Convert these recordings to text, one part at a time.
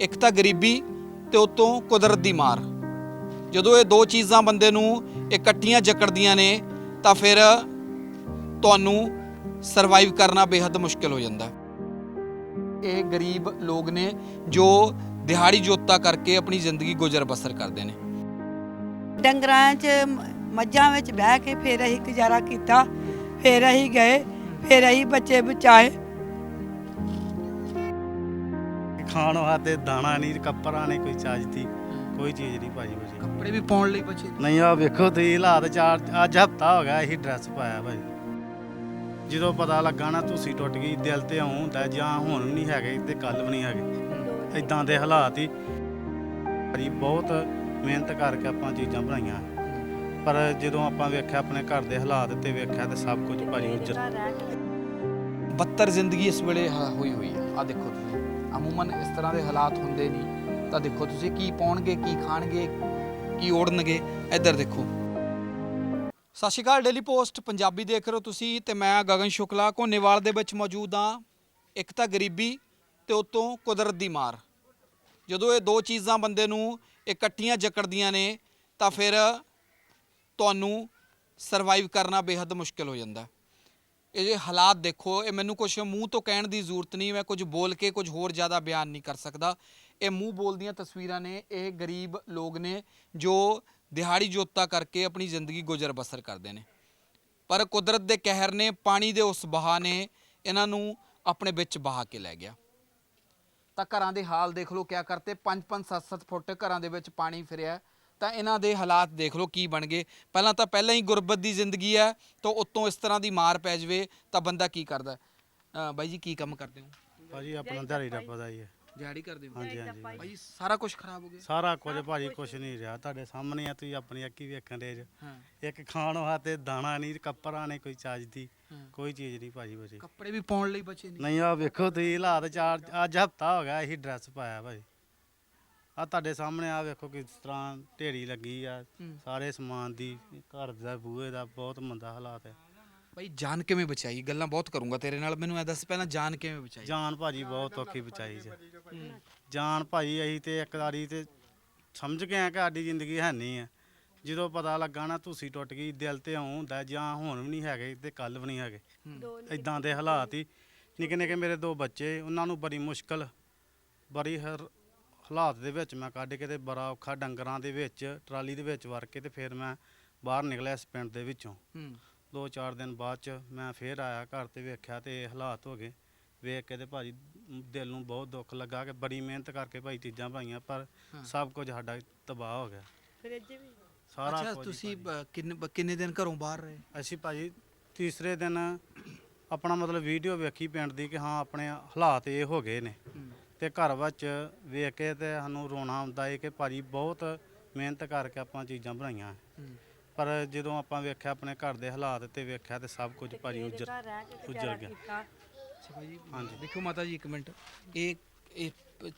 ਇੱਕ ਤਾਂ ਗਰੀਬੀ ਤੇ ਉਤੋਂ ਕੁਦਰਤ ਦੀ ਮਾਰ। ਜਦੋਂ ਇਹ ਦੋ ਚੀਜ਼ਾਂ ਬੰਦੇ ਨੂੰ ਇਕੱਠੀਆਂ ਜਕੜਦੀਆਂ ਨੇ, ਤਾਂ ਫਿਰ ਤੁਹਾਨੂੰ ਸਰਵਾਈਵ ਕਰਨਾ ਬੇहद ਮੁਸ਼ਕਲ ਹੋ ਜਾਂਦਾ। ਇਹ ਗਰੀਬ ਲੋਕ ਨੇ ਜੋ ਦਿਹਾੜੀ ਜੋਤਾ ਕਰਕੇ ਆਪਣੀ ਜ਼ਿੰਦਗੀ ਗੁਜ਼ਰ ਬਸਰ ਕਰਦੇ ਨੇ। ਡੰਗਰਾਂ 'ਚ ਮੱਝਾਂ ਵਿੱਚ ਬਹਿ ਕੇ ਫਿਰ ਅਸੀਂ ਗੁਜ਼ਾਰਾ ਕੀਤਾ, ਫਿਰ ਅਸੀਂ ਗਏ, ਫਿਰ ਅਸੀਂ ਬੱਚੇ ਬਚਾਏ। ਖਾਣ ਵਾਸਤੇ ਦਾਣਾ ਨਹੀਂ ਕੱਪੜਾ ਨਹੀਂ ਕੋਈ ਚਾਜਦੀ ਕੋਈ ਚੀਜ਼ ਨਹੀਂ ਭਾਜੀ ਬਚੀ ਕੱਪੜੇ ਵੀ ਪਾਉਣ ਲਈ ਬਚੇ ਨਹੀਂ ਆ ਵੇਖੋ ਤੁਸੀਂ ਹਾਲਾਤ ਚਾਰ ਅੱਜ ਹਫਤਾ ਹੋ ਗਿਆ ਇਹੀ ਡਰੈਸ ਪਾਇਆ ਭਾਜੀ। ਜਦੋਂ ਪਤਾ ਲੱਗਾ ਨਾ ਤੁਸੀਂ ਟੁੱਟ ਗਈ ਦਿਲ ਤੇ ਆਉਂ ਹੁੰਦਾ ਜਾਂ ਹੁਣ ਵੀ ਨਹੀਂ ਹੈਗੇ ਤੇ ਕੱਲ ਵੀ ਨਹੀਂ ਹੈਗੇ। ਇਦਾਂ ਦੇ ਹਾਲਾਤ ਹੀ ਭਾਜੀ ਬਹੁਤ ਮਿਹਨਤ ਕਰਕੇ ਆਪਾਂ ਚੀਜ਼ਾਂ ਬਣਾਈਆਂ। ਪਰ ਜਦੋਂ ਆਪਾਂ ਵੇਖਿਆ ਆਪਣੇ ਘਰ ਦੇ ਹਾਲਾਤ ਤੇ ਵੇਖਿਆ ਤੇ ਸਭ ਕੁਝ ਭਾਜੀ ਉੱਜਰ ਬੱਤਰ ਜ਼ਿੰਦਗੀ ਇਸ ਵੇਲੇ ਹ- ਹੋਈ ਹੋਈ ਆ ਆ ਦੇਖੋ ਤੁਸੀਂ। ਅਮੂਮਨ ਇਸ ਤਰ੍ਹਾਂ ਦੇ ਹਾਲਾਤ ਹੁੰਦੇ ਨਹੀਂ। ਤਾਂ ਦੇਖੋ ਤੁਸੀਂ ਕੀ ਪਾਉਣਗੇ, ਕੀ ਖਾਣਗੇ, ਕੀ ਓੜਨਗੇ, ਇੱਧਰ ਦੇਖੋ। ਸਤਿ ਸ਼੍ਰੀ ਅਕਾਲ ਡੇਲੀ ਪੋਸਟ ਪੰਜਾਬੀ ਦੇਖ ਰਹੇ ਹੋ ਤੁਸੀਂ ਤੇ ਮੈਂ ਗਗਨ ਸ਼ੁਕਲਾ। ਕੋਨੇਵਾਲ ਦੇ ਵਿੱਚ ਮੌਜੂਦ ਹਾਂ। ਇੱਕ ਤਾਂ ਗਰੀਬੀ ਤੇ ਉਤੋਂ ਕੁਦਰਤ ਦੀ ਮਾਰ। ਜਦੋਂ ਇਹ ਦੋ ਚੀਜ਼ਾਂ ਬੰਦੇ ਨੂੰ ਇਕੱਠੀਆਂ ਜਕੜਦੀਆਂ ਨੇ, ਤਾਂ ਫਿਰ ਤੁਹਾਨੂੰ ਸਰਵਾਈਵ ਕਰਨਾ ਬੇहद ਮੁਸ਼ਕਲ ਹੋ ਜਾਂਦਾ। ਇਹ ਹਾਲਾਤ ਦੇਖੋ, ਇਹ ਮੈਨੂੰ ਕੁਝ ਮੂੰਹ ਤੋਂ ਕਹਿਣ ਦੀ ਜ਼ਰੂਰਤ ਨਹੀਂ, ਮੈਂ ਕੁਝ ਬੋਲ ਕੇ ਕੁਝ ਹੋਰ ਜ਼ਿਆਦਾ ਬਿਆਨ ਨਹੀਂ ਕਰ ਸਕਦਾ। ਇਹ ਮੂੰਹ ਬੋਲਦੀਆਂ ਤਸਵੀਰਾਂ ਨੇ, ਇਹ ਗਰੀਬ ਲੋਕ ਨੇ ਜੋ ਦਿਹਾੜੀ ਜੋਤਾ ਕਰਕੇ ਆਪਣੀ ਜ਼ਿੰਦਗੀ ਗੁਜ਼ਰ ਬਸਰ ਕਰਦੇ ਨੇ। ਪਰ ਕੁਦਰਤ ਦੇ ਕਹਿਰ ਨੇ, ਪਾਣੀ ਦੇ ਉਸ ਬਹਾ ਨੇ, ਇਹਨਾਂ ਨੂੰ ਆਪਣੇ ਵਿੱਚ ਬਹਾ ਕੇ ਲੈ ਗਿਆ। ਤਾਂ ਘਰਾਂ ਦੇ ਹਾਲ ਦੇਖ ਲਓ ਕਿਆ ਕਰਤੇ 5-5 7-7 ਫੁੱਟ ਘਰਾਂ ਦੇ ਵਿੱਚ ਪਾਣੀ ਫਿਰਿਆ। ਤਾਂ ਇਹਨਾਂ ਦੇ ਹਾਲਾਤ ਦੇਖ ਲਓ ਕੀ ਬਣ ਗਏ। ਪਹਿਲਾਂ ਤਾਂ ਪਹਿਲਾਂ ਹੀ ਗੁਰਬਤ ਦੀ ਜ਼ਿੰਦਗੀ ਹੈ ਤਾਂ ਉਤੋਂ ਇਸ ਤਰ੍ਹਾਂ ਦੀ ਮਾਰ ਪੈ ਜਵੇ ਤਾਂ ਬੰਦਾ ਕੀ ਕਰਦਾ? ਅਹ ਬਾਈ ਜੀ ਕੀ ਕੰਮ ਕਰਦੇ ਹੋ? ਭਾਜੀ ਆਪਣਾ ਦਿਹਾੜੀ ਦਾ ਪਤਾ ਹੀ ਹੈ। ਦਿਹਾੜੀ ਕਰਦੇ ਹੋ? ਹਾਂਜੀ ਹਾਂਜੀ ਬਾਈ ਸਾਰਾ ਕੁਝ ਖਰਾਬ ਹੋ ਗਿਆ? ਸਾਰਾ ਕੁਝ ਭਾਜੀ ਕੁਝ ਨਹੀਂ ਰਿਹਾ। ਤੁਹਾਡੇ ਸਾਹਮਣੇ ਆ ਤੁਸੀਂ ਆਪਣੀ ਅੱਖੀ ਵੇਖਣ ਦੇ ਹਾਂ। ਇੱਕ ਖਾਣ ਵਾਸਤੇ ਦਾਣਾ ਨਹੀਂ ਕੱਪੜਾ ਨਹੀਂ ਕੋਈ ਚਾਜਦੀ ਹਾਂ। ਕੋਈ ਚੀਜ਼ ਨਹੀਂ ਭਾਜੀ ਬਚੀ। ਕੱਪੜੇ ਵੀ ਪਾਉਣ ਲਈ ਬਚੇ ਨਹੀਂ। ਨਹੀਂ ਆ ਵੇਖੋ ਤੁਸੀਂ ਹਾਲਾਤ ਚਾਰ ਅੱਜ ਹਫਤਾ ਹੋ ਗਿਆ ਇਹੀ ਡਰੈਸ ਪਾਇਆ ਭਾਜੀ। ਆ ਤੁਹਾਡੇ ਸਾਹਮਣੇ ਆ ਵੇਖੋ ਕਿਸ ਤਰ੍ਹਾਂ ਢੇਰੀ ਲੱਗੀ ਆ। ਸਾਰੇ ਸਮਾਨ ਦੀ ਘਰ ਦਾ ਬੂਹੇ ਦਾ ਬਹੁਤ ਮੰਦਾ ਹਾਲਾਤ ਹੈ ਬਾਈ ਜਾਨ ਕਿਵੇਂ ਬਚਾਈ? ਗੱਲਾਂ ਬਹੁਤ ਕਰੂੰਗਾ ਤੇਰੇ ਨਾਲ। ਮੈਨੂੰ ਇਹ ਦੱਸ ਪਹਿਲਾਂ ਜਾਨ ਕਿਵੇਂ ਬਚਾਈ? ਜਾਨ ਭਾਜੀ ਬਹੁਤ ਔਖੀ ਬਚਾਈ ਜੀ ਜਾਨ ਭਾਜੀ ਅਸੀਂ ਤੇ ਇੱਕ ਵਾਰੀ ਤੇ ਸਮਝ ਗਏ ਆ ਕਿ ਸਾਡੀ ਜ਼ਿੰਦਗੀ ਹੈ ਨਹੀਂ ਹੈ ਜਦੋਂ ਪਤਾ ਲੱਗਾ ਨਾ ਤੁਸੀਂ ਟੁੱਟ ਗਈ ਦਿਲ ਤੇ ਆਉਂ ਹੁੰਦਾ ਜਾਂ ਹੁਣ ਵੀ ਨਹੀਂ ਹੈਗੇ ਤੇ ਕੱਲ ਵੀ ਨਹੀਂ ਹੈਗੇ। ਇਦਾਂ ਦੇ ਹਾਲਾਤ ਹੀ। ਨਿੱਕੇ ਨਿੱਕੇ ਮੇਰੇ ਦੋ ਬੱਚੇ ਉਹਨਾਂ ਨੂੰ ਬੜੀ ਮੁਸ਼ਕਲ ਬੜੀ ਹਰ ਹਾਲਾਤ ਦੇ ਵਿੱਚ ਮੈਂ ਕੱਢ ਕੇ ਤੇ ਬੜਾ ਔਖਾ ਡੰਗਰਾਂ ਦੇ ਵਿੱਚ ਟਰਾਲੀ ਦੇ ਵਿੱਚ ਵਰ ਕੇ ਤੇ ਫਿਰ ਮੈਂ ਬਾਹਰ ਨਿਕਲਿਆ ਇਸ ਪਿੰਡ ਦੇ ਵਿੱਚੋਂ। ਹੂੰ। ਦੋ ਚਾਰ ਦਿਨ ਬਾਅਦ ਚ ਮੈਂ ਫੇਰ ਆਇਆ ਘਰ ਤੇ ਵੇਖਿਆ ਤੇ ਇਹ ਹਾਲਾਤ ਹੋ ਗਏ। ਵੇਖ ਕੇ ਤੇ ਭਾਜੀ ਦਿਲ ਨੂੰ ਬਹੁਤ ਦੁੱਖ ਲੱਗਾ ਕਿ ਬੜੀ ਮਿਹਨਤ ਕਰਕੇ ਭਾਈ ਚੀਜ਼ਾਂ ਪਾਈਆਂ ਪਰ। ਸਭ ਕੁਝ ਸਾਡਾ ਤਬਾਹ ਹੋ ਗਿਆ। ਫ੍ਰਿਜ ਵੀ? ਸਾਰਾ ਅੱਛਾ ਕੁਝ ਹੀ ਤੁਸੀਂ ਭਾਜੀ। ਬ- ਕਿੰਨੇ ਬ- ਕਿੰਨੇ ਦਿਨ ਘਰੋਂ ਬਾਹਰ ਰਹੇ? ਅਸੀਂ ਭਾਜੀ ਤੀਸਰੇ ਦਿਨ ਆਪਣਾ ਮਤਲਬ ਵੀਡੀਓ ਵੇਖੀ ਪਿੰਡ ਦੀ ਕਿ ਹਾਂ ਆਪਣੇ ਹਾਲਾਤ ਇਹ ਹੋ ਗਏ ਨੇ। ਤੇ ਘਰ ਵਿੱਚ ਵੇਖ ਕੇ ਤੇ ਸਾਨੂੰ ਰੋਣਾ ਆਉਂਦਾ ਏ ਕਿ ਭਾਜੀ ਬਹੁਤ ਮਿਹਨਤ ਕਰਕੇ ਆਪਾਂ ਚੀਜ਼ਾਂ ਬਣਾਈਆਂ। ਪਰ ਜਦੋਂ ਆਪਾਂ ਵੇਖਿਆ ਆਪਣੇ ਘਰ ਦੇ ਹਾਲਾਤ ਤੇ ਵੇਖਿਆ ਤੇ ਸਭ ਕੁਝ ਭਾਜੀ ਉੱਜੜ ਗੁਜ਼ਾਰਾ ਗਿਆ। ਹਾਂਜੀ। ਦੇਖੋ ਮਾਤਾ ਜੀ ਇੱਕ ਮਿੰਟ। ਇਹ ਇਹ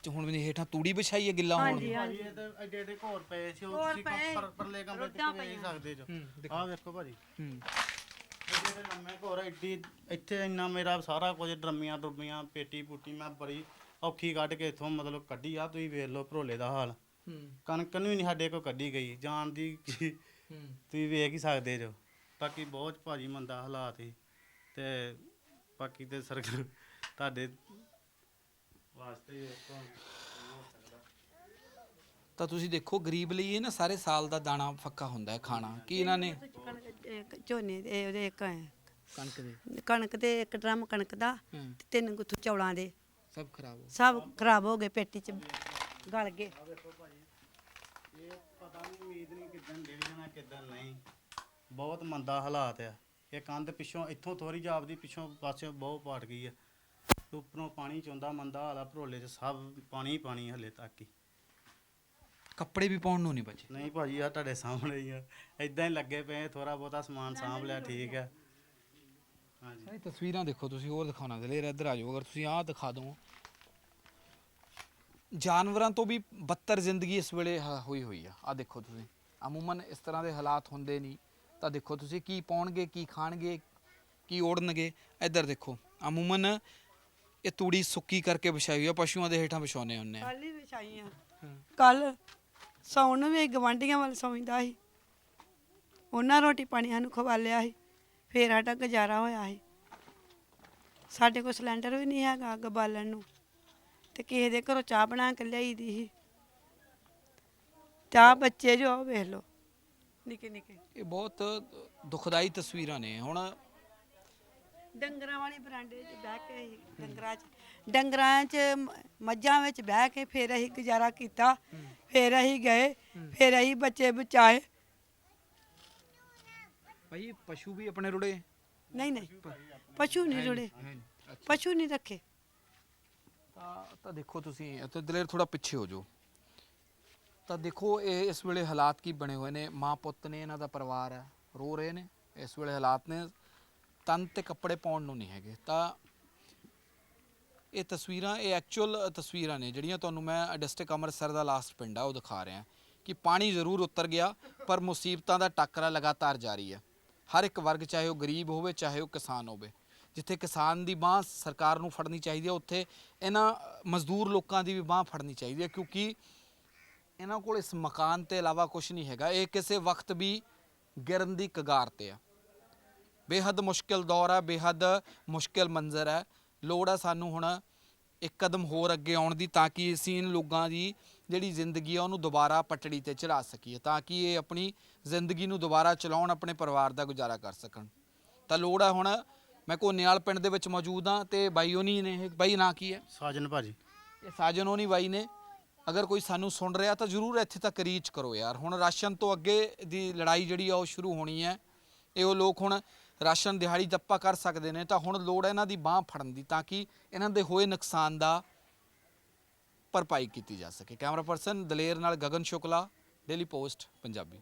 ਹੁਣ ਮੈਨੂੰ ਹੇਠਾਂ ਤੂੜੀ ਵਿਛਾਈ ਹੈ ਗਿੱਲਾ ਹੋਣ ਹਾਂਜੀ ਇਹ ਤਾਂ ਐਡੇ ਐਡੇ ਘੋਰ ਪਏ ਸੀ ਉਹ ਤੁਸੀਂ ਪਰ ਪਰਲੇ ਕਮਰੇ ਚ ਵੇਖ। ਸਕਦੇ ਜੋ। ਹੂੰ ਦੇਖੋ। ਆਹ ਵੇਖੋ ਭਾਜੀ। ਹੂੰ। ਐਡੇ ਲੰਮੇ ਘੋਰ ਐਡੀ ਇੱਥੇ ਇੰਨਾ ਮੇਰਾ ਸਾਰਾ ਕੁਝ ਡਰਮੀਆਂ ਡਰਮੀਆਂ ਪੇਟੀ ਪੂਟੀ ਮੈਂ ਬੜੀ ਔਖੀ ਕੱਢ ਕੇ ਇਥੋਂ ਮਤਲਬ ਕੱਢੀ ਆ ਤੁਸੀਂ ਵੇਖ ਲਓ ਭਰੋਲੇ ਦਾ ਹਾਲ। ਹੂੰ। ਕਣਕ ਨੂੰ ਵੀ ਨਹੀਂ ਸਾਡੇ ਕੋਲ ਕੱਢੀ ਗਈ ਜਾਣ ਦੀ ਹੂੰ। ਤੁਸੀਂ ਵੇਖ ਹੀ ਸਕਦੇ ਜੋ ਬਾਕੀ ਬਹੁਤ ਭਾਜੀ ਮੰਦਾ ਹਾਲਾਤ ਸੀ ਤੇ ਬਾਕੀ ਤੇ ਸਰਕਾਰ ਤੁਹਾਡੇ ਵਾਸਤੇ ਤਾਂ ਤੁਸੀਂ ਦੇਖੋ ਗਰੀਬ ਲਈ ਇਹ ਨਾ ਸਾਰੇ ਸਾਲ ਦਾ ਦਾਣਾ ਫੱਕਾ ਹੁੰਦਾ ਹੈ ਖਾਣਾ। ਕੀ ਇਹਨਾਂ ਨੇ? ਕਣਕ ਇੱਕ ਝੋਨੇ ਦੇ ਉਹਦੇ ਇੱਕ ਹੈ, ਕਣਕ ਦੇ। ਕਣਕ ਦੇ ਇੱਕ ਡਰਮ ਕਣਕ ਦਾ ਹੂੰ। ਤੇ ਤਿੰਨ ਗੁੱਥ ਚੌਲਾਂ ਦੇ। ਸਭ ਖਰਾਬ ਹੋ ਸਭ ਖਰਾਬ ਹੋ ਗਏ ਪੇਟੀ ਚ ਗਲ ਗਏ। ਇਹ ਪਤਾ ਨਹੀਂ ਉਮੀਦ ਨਹੀਂ ਕਿਦਾਂ ਡਿੱਗ ਜਾਣਾ ਕਿਦਾਂ ਨਹੀਂ। ਬਹੁਤ ਮੰਦਾ ਹਾਲਾਤ ਆ। ਇਹ ਕੰਧ ਪਿੱਛੋਂ ਇੱਥੋਂ ਥੋੜੀ ਜਾਪਦੀ ਪਿੱਛੋਂ ਪਾਸੇ ਬਹੁਤ ਪਾਟ ਗਈ ਆ। ਤੇ ਉੱਪਰੋਂ ਪਾਣੀ ਚੋਂਦਾ ਮੰਦਾ ਹਾਲਾ ਭਰੋਲੇ 'ਚ ਸਭ ਪਾਣੀ ਹੀ ਪਾਣੀ ਹਲੇ ਤੱਕ ਹੀ। ਕੱਪੜੇ ਵੀ ਪਾਉਣ ਨੂੰ ਨਹੀਂ ਬਚੇ। ਨਹੀਂ ਭਾਜੀ ਆ ਤੁਹਾਡੇ ਸਾਹਮਣੇ ਹੀ ਆ। ਇਦਾਂ ਹੀ ਲੱਗੇ ਪਏ ਥੋੜਾ ਬਹੁਤਾ ਸਮਾਨ ਸਾਂਭ ਲਿਆ ਠੀਕ ਆ। ਹਾਂਜੀ। ਸਾਰੀ ਤਸਵੀਰਾਂ ਦੇਖੋ ਤੁਸੀਂ ਹੋਰ ਦਿਖਾਉਣਾ ਦਲੇਰ ਇੱਧਰ ਆ ਜਾਓ ਅਗਰ ਤੁਸੀਂ ਆਹ ਦਿਖਾ ਦਿਓ ਜਾਨਵਰਾਂ ਤੋਂ ਵੀ ਬੱਤਰ ਜ਼ਿੰਦਗੀ ਇਸ ਵੇਲੇ ਹ- ਹੋਈ ਹੋਈ ਆ। ਆ ਦੇਖੋ ਤੁਸੀਂ। ਅਮੂਮਨ ਇਸ ਤਰ੍ਹਾਂ ਦੇ ਹਾਲਾਤ ਹੁੰਦੇ ਨਹੀਂ। ਤਾਂ ਦੇਖੋ ਤੁਸੀਂ ਕੀ ਪਾਉਣਗੇ ਕੀ ਖਾਣਗੇ ਕੀ ਓੜਨਗੇ ਇੱਧਰ ਦੇਖੋ ਅਮੂਮਨ ਇਹ ਤੂੜੀ ਸੁੱਕੀ ਕਰਕੇ ਵਿਛਾਈ ਹੋਈ ਆ ਪਸ਼ੂਆਂ ਦੇ ਹੇਠਾਂ ਵਿਛਾਉਨੇ ਹੁੰਨੇ ਆ। ਕੱਲ ਹੀ ਵਿਛਾਈਆਂ ਕੱਲ ਸੌਣ ਨੂੰ ਵੀ ਗਵਾਂਢੀਆਂ ਵੱਲ ਸੌਂਦਾ ਸੀ। ਉਹਨਾਂ ਰੋਟੀ ਪਾਣੀ ਸਾਨੂੰ ਖਵਾ ਲਿਆ ਸੀ। ਫੇਰ ਸਾਡਾ ਗੁਜ਼ਾਰਾ ਹੋਇਆ ਸੀ। ਸਾਡੇ ਕੋਲ ਸਿਲੰਡਰ ਵੀ ਨਹੀਂ ਹੈਗਾ ਅੱਗ ਬਾਲਣ ਨੂੰ। ਤੇ ਕਿਸੇ ਦੇ ਘਰੋਂ ਚਾਹ ਬਣਾ ਕੇ ਲਿਆਈ ਦੀ ਸੀ। ਚਾਹ ਬੱਚੇ ਜੋ ਆਹ ਵੇਖ ਲਓ। ਨਿੱਕੇ ਨਿੱਕੇ। ਇਹ ਬਹੁਤ ਦੁਖਦਾਈ ਤਸਵੀਰਾਂ ਨੇ। ਹੁਣ ਡੰਗਰਾਂ ਵਾਲੀ ਬਰਾਂਡੇ 'ਚ ਬਹਿ ਕੇ ਅਸੀਂ ਡੰਗਰਾਂ 'ਚ ਡੰਗਰਾਂ 'ਚ ਮ- ਮੱਝਾਂ ਵਿੱਚ ਬਹਿ ਕੇ ਫਿਰ ਅਸੀਂ ਗੁਜ਼ਾਰਾ ਕੀਤਾ। ਫਿਰ ਅਸੀਂ ਗਏ। ਫਿਰ ਅਸੀਂ ਬੱਚੇ ਬਚਾਏ। ਭਾਈ ਪਸ਼ੂ ਵੀ ਆਪਣੇ ਰੁੜੇ? ਨਹੀਂ ਨਹੀਂ ਪਸ਼ੂ ਨਹੀਂ ਜੁੜੇ ਪਸ਼ੂ ਨਹੀਂ ਰੱਖੇ। ਤਾਂ ਤਾਂ ਦੇਖੋ ਤੁਸੀਂ ਤੇ ਦਲੇਰ ਥੋੜਾ ਪਿੱਛੇ ਹੋ ਜਾਓ। ਤਾਂ ਦੇਖੋ ਇਹ ਇਸ ਵੇਲੇ ਹਾਲਾਤ ਕੀ ਬਣੇ ਹੋਏ ਨੇ? ਮਾਂ ਪੁੱਤ ਨੇ ਇਹਨਾਂ ਦਾ ਪਰਿਵਾਰ ਹੈ ਰੋ ਰਹੇ ਨੇ। ਇਸ ਵੇਲੇ ਹਾਲਾਤ ਨੇ ਤਨ ਤੇ ਕੱਪੜੇ ਪਾਉਣ ਨੂੰ ਨਹੀਂ ਹੈਗੇ। ਤਾਂ ਇਹ ਤਸਵੀਰਾਂ ਇਹ ਐਕਚੁਅਲ ਤਸਵੀਰਾਂ ਨੇ ਜਿਹੜੀਆਂ ਤੁਹਾਨੂੰ ਮੈਂ ਡਿਸਟ੍ਰਿਕਟ ਅੰਮ੍ਰਿਤਸਰ ਦਾ ਲਾਸਟ ਪਿੰਡ ਆ ਉਹ ਦਿਖਾ ਰਿਹਾ। ਕਿ ਪਾਣੀ ਜ਼ਰੂਰ ਉਤਰ ਗਿਆ ਪਰ ਮੁਸੀਬਤਾਂ ਦਾ ਟੱਕਰਾ ਲਗਾਤਾਰ ਜਾਰੀ ਹੈ। ਹਰ ਇੱਕ ਵਰਗ ਚਾਹੇ ਉਹ ਗਰੀਬ ਹੋਵੇ, ਚਾਹੇ ਉਹ ਕਿਸਾਨ ਹੋਵੇ। ਜਿੱਥੇ ਕਿਸਾਨ ਦੀ ਬਾਹ ਸਰਕਾਰ ਨੂੰ ਫੜਨੀ ਚਾਹੀਦੀ ਹੈ ਉੱਥੇ ਇਹਨਾਂ ਮਜ਼ਦੂਰ ਲੋਕਾਂ ਦੀ ਵੀ ਬਾਹ ਫੜਨੀ ਚਾਹੀਦੀ ਹੈ ਕਿਉਂਕਿ ਇਹਨਾਂ ਕੋਲ ਇਸ ਮਕਾਨ ਤੇ ਇਲਾਵਾ ਕੁਝ ਨਹੀਂ ਹੈਗਾ। ਇਹ ਕਿਸੇ ਵਕਤ ਵੀ ਗਿਰਨ ਦੀ ਕਗਾਰ ਤੇ ਆ। ਬੇਹੱਦ ਮੁਸ਼ਕਿਲ ਦੌਰ ਹੈ ਬੇਹੱਦ ਮੁਸ਼ਕਿਲ ਮੰਜ਼ਰ ਹੈ ਲੋੜ ਹੈ ਸਾਨੂੰ ਹੁਣ ਇੱਕ ਕਦਮ ਹੋਰ ਅੱਗੇ ਆਉਣ ਦੀ, ਤਾਂ ਕਿ ਅਸੀਂ ਇਨ ਲੋਕਾਂ ਦੀ ਜਿਹੜੀ ਜ਼ਿੰਦਗੀ ਆ, ਉਹਨੂੰ ਦੁਬਾਰਾ ਪਟੜੀ ਤੇ ਚੜਾ ਸਕੀਏ, ਤਾਂ ਕਿ ਇਹ ਆਪਣੀ ਜ਼ਿੰਦਗੀ ਨੂੰ ਦੁਬਾਰਾ ਚਲਾਉਣ ਆਪਣੇ ਪਰਿਵਾਰ ਦਾ ਗੁਜ਼ਾਰਾ ਕਰ ਸਕਣ। ਤਾਂ ਲੋੜ ਹੈ ਹੁਣ ਮੈਂ ਕੋਨੇਵਾਲ ਪਿੰਡ ਦੇ ਵਿੱਚ ਮੌਜੂਦ ਹਾਂ ਤੇ ਬਾਈ ਹੋਣੀ ਨੇ ਇਹ ਬਾਈ ਨਾਂ ਕੀ ਹੈ? ਸਾਜਨ ਭਾਜੀ। ਇਹ ਸਾਜਨ ਹੋਣੀ ਬਾਈ ਨੇ। ਅਗਰ ਕੋਈ ਸਾਨੂੰ ਸੁਣ ਰਿਹਾ ਤਾਂ ਜਰੂਰ ਇੱਥੇ ਤੱਕ ਰੀਚ ਕਰੋ ਯਾਰ। ਹੁਣ ਰਾਸ਼ਨ ਤੋਂ ਅੱਗੇ ਦੀ ਲੜਾਈ ਜਿਹੜੀ ਆ ਉਹ ਸ਼ੁਰੂ ਹੋਣੀ ਹੈ। ਇਹ ਉਹ ਲੋਕ ਹੁਣ ਰਾਸ਼ਨ ਦਿਹਾੜੀ ਦੱਪਾ ਕਰ ਸਕਦੇ ਨੇ। ਤਾਂ ਹੁਣ ਲੋੜ ਹੈ ਇਹਨਾਂ ਦੀ ਬਾਹ ਫੜਨ ਦੀ ਤਾਂ ਕਿ ਇਹਨਾਂ ਦੇ ਹੋਏ ਨੁਕਸਾਨ ਦਾ ਭਰਪਾਈ ਕੀਤੀ ਜਾ ਸਕੇ। ਕੈਮਰਾ ਪਰਸਨ ਦਲੇਰ ਨਾਲ ਗਗਨ ਸ਼ੁਕਲਾ ਡੇਲੀ ਪੋਸਟ ਪੰਜਾਬੀ।